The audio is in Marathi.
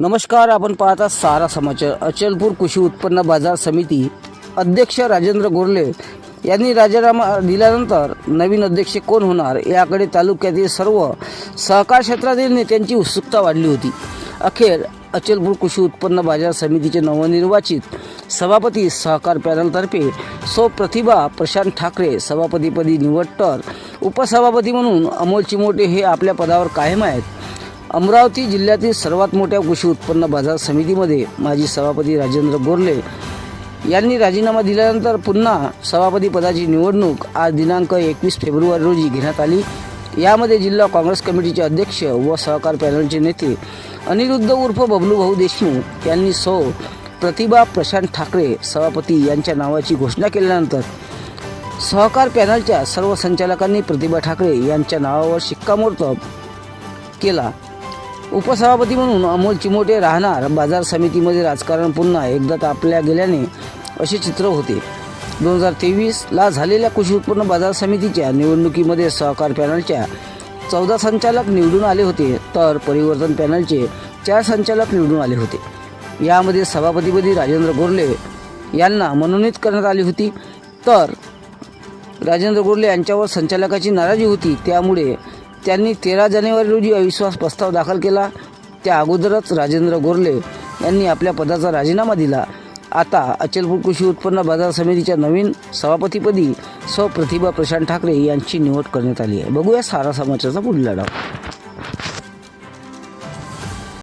नमस्कार आपण पाहता सारा समाचार. अचलपूर कृषी उत्पन्न बाजार समिती अध्यक्ष राजेंद्र गोरले यांनी राजीनामा दिल्यानंतर नवीन अध्यक्ष कोण होणार याकडे तालुक्यातील सर्व सहकार क्षेत्रातील नेत्यांची उत्सुकता वाढली होती. अखेर अचलपूर कृषी उत्पन्न बाजार समितीचे नवनिर्वाचित सभापती सहकार पॅनलतर्फे सौ प्रतिभा प्रशांत ठाकरे सभापतीपदी निवड तर उपसभापती म्हणून अमोल चिमोटे हे आपल्या पदावर कायम आहेत. अमरावती जिल्ह्यातील सर्वात मोठ्या कृषी उत्पन्न बाजार समितीमध्ये माजी सभापती राजेंद्र गोरले यांनी राजीनामा दिल्यानंतर पुन्हा सभापती पदाची निवडणूक आज दिनांक एकवीस फेब्रुवारी रोजी घेण्यात आली. यामध्ये जिल्हा काँग्रेस कमिटीचे अध्यक्ष व सहकार पॅनलचे नेते अनिरुद्ध उर्फ बबलू भाऊ देशमुख यांनी सौ प्रतिभा प्रशांत ठाकरे सभापती यांच्या नावाची घोषणा केल्यानंतर सहकार पॅनलच्या सर्व संचालकांनी प्रतिभा ठाकरे यांच्या नावावर शिक्कामोर्तब केला. उपसभापती म्हणून अमोल चिमोटे राहणार. बाजार समितीमध्ये राजकारण पुन्हा एकदा तापल्या गेल्याने असे चित्र होते. दोन हजार तेवीसला झालेल्या कृषी उत्पन्न बाजार समितीच्या निवडणुकीमध्ये सहकार पॅनलच्या चौदा संचालक निवडून आले होते तर परिवर्तन पॅनलचे चार संचालक निवडून आले होते. यामध्ये सभापतीपदी राजेंद्र गोरले यांना मनोनीत करण्यात आली होती तर राजेंद्र गोरले यांच्यावर संचालकाची नाराजी होती. त्यामुळे त्यांनी तेरा जानेवारी रोजी अविश्वास प्रस्ताव दाखल केला. त्या अगोदरच राजेंद्र गोरले यांनी आपल्या पदाचा राजीनामा दिला. आता अचलपूर कृषी उत्पन्न बाजार समितीच्या नवीन सभापतीपदी सौ प्रतिभा प्रशांत ठाकरे यांची निवड करण्यात आली आहे. बघूया सारा समाचारचा पुढील डाव